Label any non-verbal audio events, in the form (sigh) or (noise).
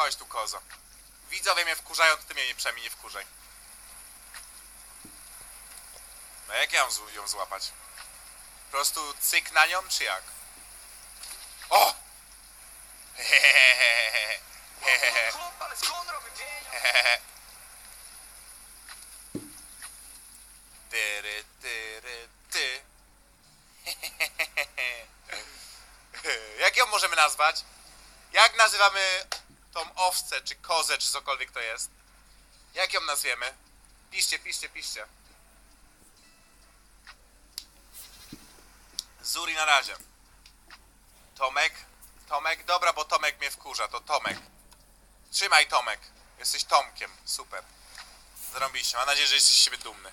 Chodź tu, kozo. Widzowie mnie wkurzają, to ty mnie nie przynajmniej nie wkurzaj. No jak ja ją złapać? Po prostu cyk na nią, czy jak? O! Hehehehe. Hehehe. Hehehe. Tyry, tyry, ty. (laughs) Jak ją możemy nazwać? Jak nazywamy tą owcę, czy kozę, czy cokolwiek to jest? Jak ją nazwiemy? Piszcie, piszcie, piszcie. Zuri na razie. Tomek? Tomek? Dobra, bo Tomek mnie wkurza, to Tomek. Trzymaj Tomek. Jesteś Tomkiem. Super. Zrobiliście. Mam nadzieję, że jesteś z siebie dumny.